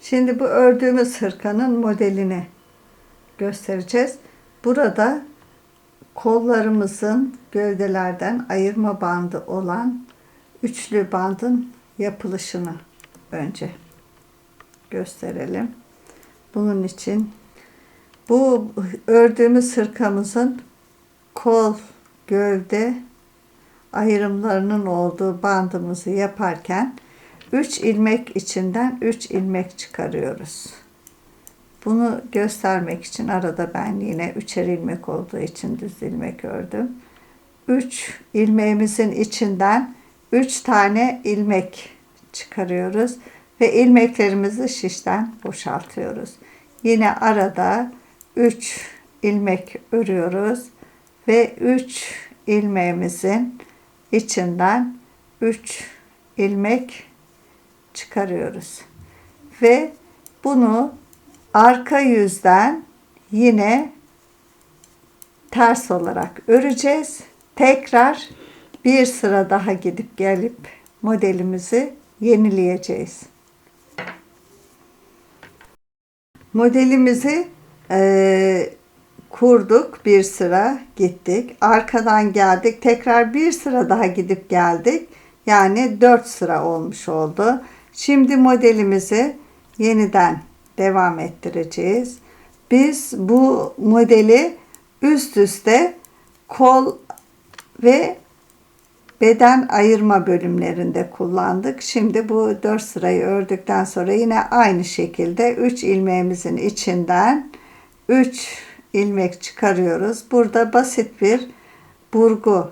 Şimdi bu ördüğümüz hırkanın modelini göstereceğiz. Burada kollarımızın gövdelerden ayırma bandı olan üçlü bandın yapılışını önce gösterelim. Bunun için bu ördüğümüz hırkamızın kol, gövde ayrımlarının olduğu bandımızı yaparken 3 ilmek içinden 3 ilmek çıkarıyoruz. Bunu göstermek için arada ben yine üçer ilmek olduğu için düz ilmek ördüm. 3 ilmeğimizin içinden 3 tane ilmek çıkarıyoruz ve ilmeklerimizi şişten boşaltıyoruz. Yine arada 3 ilmek örüyoruz ve 3 ilmeğimizin içinden 3 ilmek çıkarıyoruz. Ve bunu arka yüzden yine ters olarak öreceğiz. Tekrar bir sıra daha gidip gelip modelimizi yenileyeceğiz. Modelimizi e, kurduk bir sıra gittik. Arkadan geldik. Tekrar bir sıra daha gidip geldik. Yani dört sıra olmuş oldu. Şimdi modelimizi yeniden devam ettireceğiz. Biz bu modeli üst üste kol ve beden ayırma bölümlerinde kullandık. Şimdi bu 4 sırayı ördükten sonra yine aynı şekilde 3 ilmeğimizin içinden 3 ilmek çıkarıyoruz. Burada basit bir burgu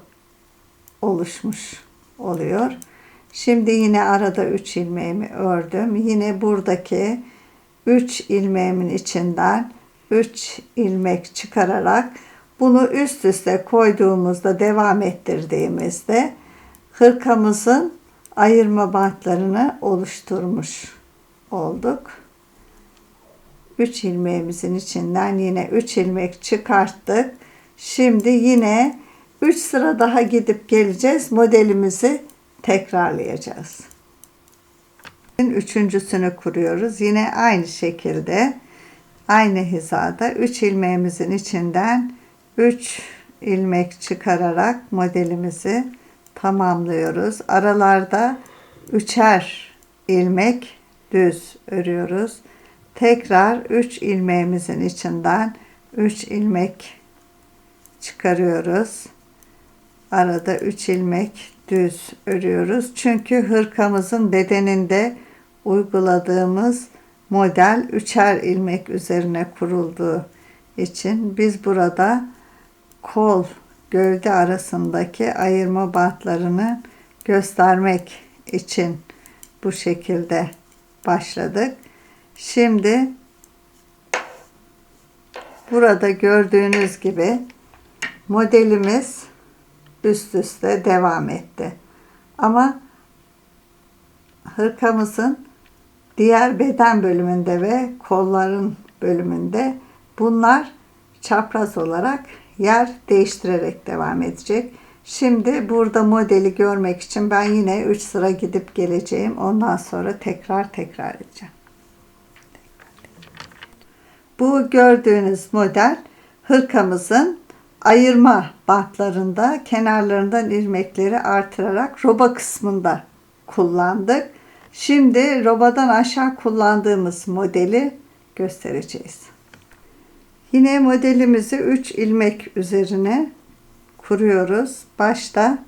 oluşmuş oluyor. Şimdi yine arada 3 ilmeğimi ördüm. Yine buradaki 3 ilmeğimin içinden 3 ilmek çıkararak bunu üst üste koyduğumuzda devam ettirdiğimizde hırkamızın ayırma bantlarını oluşturmuş olduk. 3 ilmeğimizin içinden yine 3 ilmek çıkarttık. Şimdi yine 3 sıra daha gidip geleceğiz. Modelimizi tekrarlayacağız. Üçüncüsünü kuruyoruz. Yine aynı şekilde aynı hizada 3 ilmeğimizin içinden 3 ilmek çıkararak modelimizi tamamlıyoruz. Aralarda üçer ilmek düz örüyoruz. Tekrar 3 ilmeğimizin içinden 3 ilmek çıkarıyoruz. Arada 3 ilmek düz örüyoruz. Çünkü hırkamızın bedeninde uyguladığımız model üçer ilmek üzerine kurulduğu için biz burada kol gövde arasındaki ayırma bantlarını göstermek için bu şekilde başladık. Şimdi burada gördüğünüz gibi modelimiz üst üste devam etti. Ama hırkamızın diğer beden bölümünde ve kolların bölümünde bunlar çapraz olarak yer değiştirerek devam edecek. Şimdi burada modeli görmek için ben yine 3 sıra gidip geleceğim. Ondan sonra tekrar tekrar edeceğim. Bu gördüğünüz model hırkamızın ayırma bantlarında kenarlarından ilmekleri artırarak roba kısmında kullandık. Şimdi robadan aşağı kullandığımız modeli göstereceğiz. Yine modelimizi 3 ilmek üzerine kuruyoruz. Başta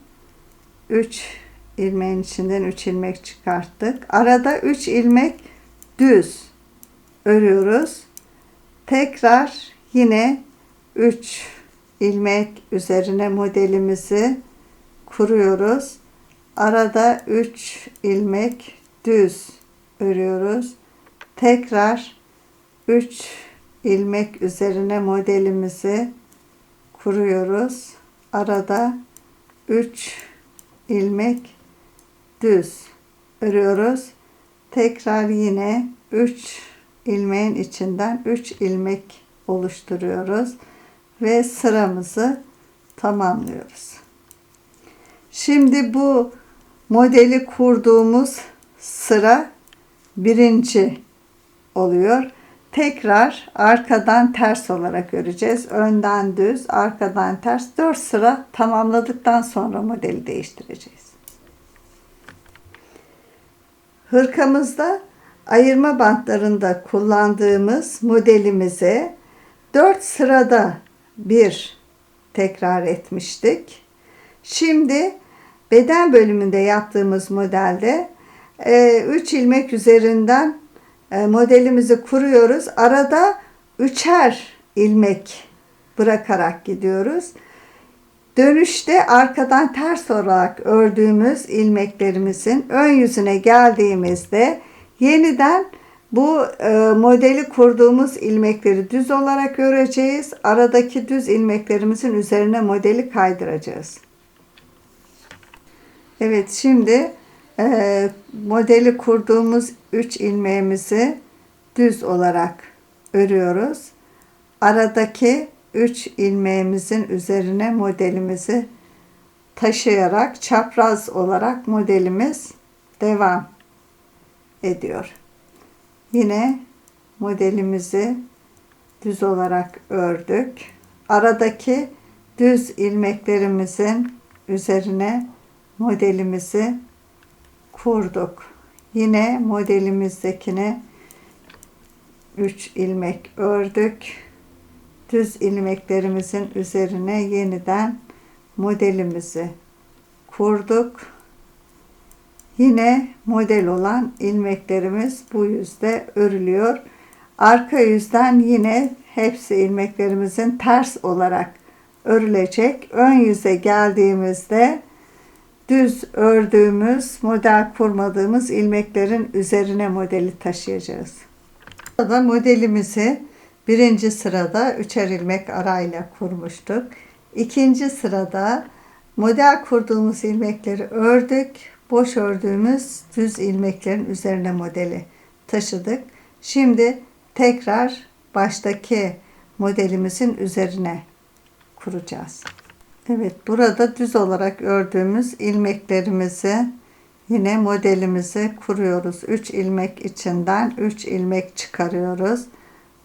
3 ilmeğin içinden 3 ilmek çıkarttık. Arada 3 ilmek düz örüyoruz. Tekrar yine 3 ilmek üzerine modelimizi kuruyoruz. Arada 3 ilmek düz örüyoruz. Tekrar 3 ilmek üzerine modelimizi kuruyoruz. Arada 3 ilmek düz örüyoruz. Tekrar yine 3 ilmeğin içinden 3 ilmek oluşturuyoruz ve sıramızı tamamlıyoruz. Şimdi bu modeli kurduğumuz sıra birinci oluyor. Tekrar arkadan ters olarak öreceğiz. Önden düz, arkadan ters. 4 sıra tamamladıktan sonra modeli değiştireceğiz. Hırkamızda ayırma bantlarında kullandığımız modelimize 4 sırada bir tekrar etmiştik. Şimdi beden bölümünde yaptığımız modelde 3 ilmek üzerinden e, modelimizi kuruyoruz. Arada üçer ilmek bırakarak gidiyoruz. Dönüşte arkadan ters olarak ördüğümüz ilmeklerimizin ön yüzüne geldiğimizde yeniden bu e, modeli kurduğumuz ilmekleri düz olarak öreceğiz. Aradaki düz ilmeklerimizin üzerine modeli kaydıracağız. Evet şimdi e, modeli kurduğumuz 3 ilmeğimizi düz olarak örüyoruz. Aradaki 3 ilmeğimizin üzerine modelimizi taşıyarak çapraz olarak modelimiz devam ediyor. Yine modelimizi düz olarak ördük. Aradaki düz ilmeklerimizin üzerine modelimizi kurduk. Yine modelimizdekine 3 ilmek ördük. Düz ilmeklerimizin üzerine yeniden modelimizi kurduk. Yine model olan ilmeklerimiz bu yüzde örülüyor. Arka yüzden yine hepsi ilmeklerimizin ters olarak örülecek. Ön yüze geldiğimizde düz ördüğümüz, model kurmadığımız ilmeklerin üzerine modeli taşıyacağız. Burada modelimizi birinci sırada üçer ilmek arayla kurmuştuk. İkinci sırada model kurduğumuz ilmekleri ördük. Boş ördüğümüz düz ilmeklerin üzerine modeli taşıdık. Şimdi tekrar baştaki modelimizin üzerine kuracağız. Evet burada düz olarak ördüğümüz ilmeklerimizi yine modelimizi kuruyoruz. 3 ilmek içinden 3 ilmek çıkarıyoruz.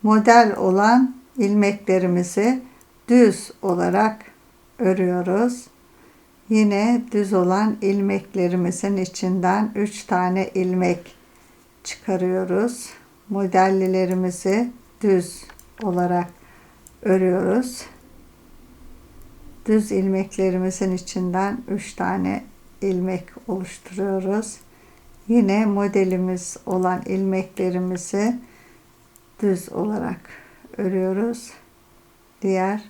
Model olan ilmeklerimizi düz olarak örüyoruz. Yine düz olan ilmeklerimizin içinden 3 tane ilmek çıkarıyoruz. Modellilerimizi düz olarak örüyoruz düz ilmeklerimizin içinden 3 tane ilmek oluşturuyoruz. Yine modelimiz olan ilmeklerimizi düz olarak örüyoruz. Diğer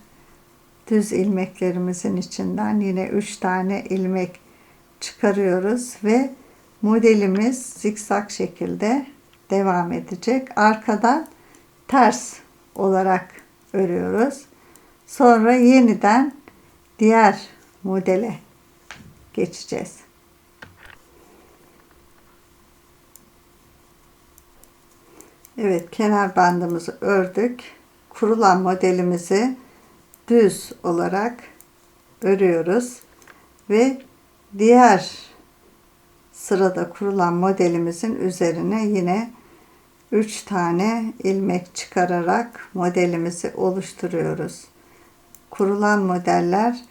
düz ilmeklerimizin içinden yine 3 tane ilmek çıkarıyoruz ve modelimiz zikzak şekilde devam edecek. Arkadan ters olarak örüyoruz. Sonra yeniden diğer modele geçeceğiz. Evet kenar bandımızı ördük. Kurulan modelimizi düz olarak örüyoruz ve diğer sırada kurulan modelimizin üzerine yine 3 tane ilmek çıkararak modelimizi oluşturuyoruz. Kurulan modeller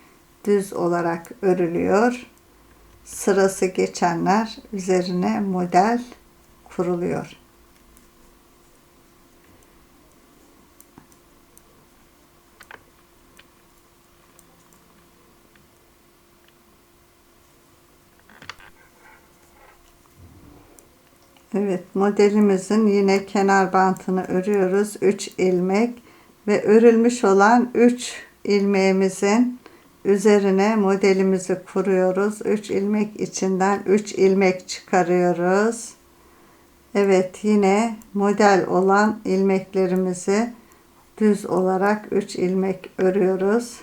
düz olarak örülüyor. Sırası geçenler üzerine model kuruluyor. Evet modelimizin yine kenar bantını örüyoruz. 3 ilmek ve örülmüş olan 3 ilmeğimizin üzerine modelimizi kuruyoruz. 3 ilmek içinden 3 ilmek çıkarıyoruz. Evet yine model olan ilmeklerimizi düz olarak 3 ilmek örüyoruz.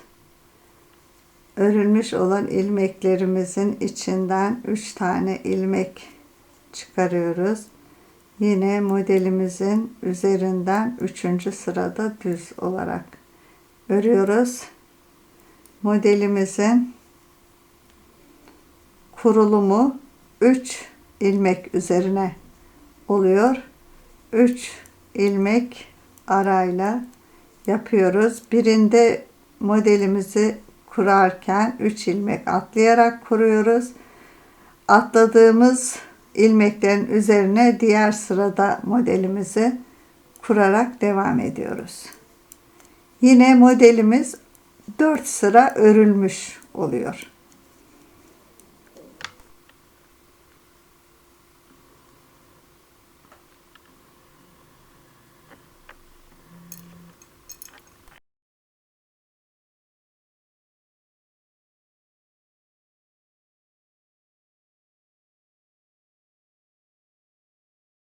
Örülmüş olan ilmeklerimizin içinden 3 tane ilmek çıkarıyoruz. Yine modelimizin üzerinden 3. sırada düz olarak örüyoruz modelimizin kurulumu 3 ilmek üzerine oluyor. 3 ilmek arayla yapıyoruz. Birinde modelimizi kurarken 3 ilmek atlayarak kuruyoruz. Atladığımız ilmeklerin üzerine diğer sırada modelimizi kurarak devam ediyoruz. Yine modelimiz 4 sıra örülmüş oluyor.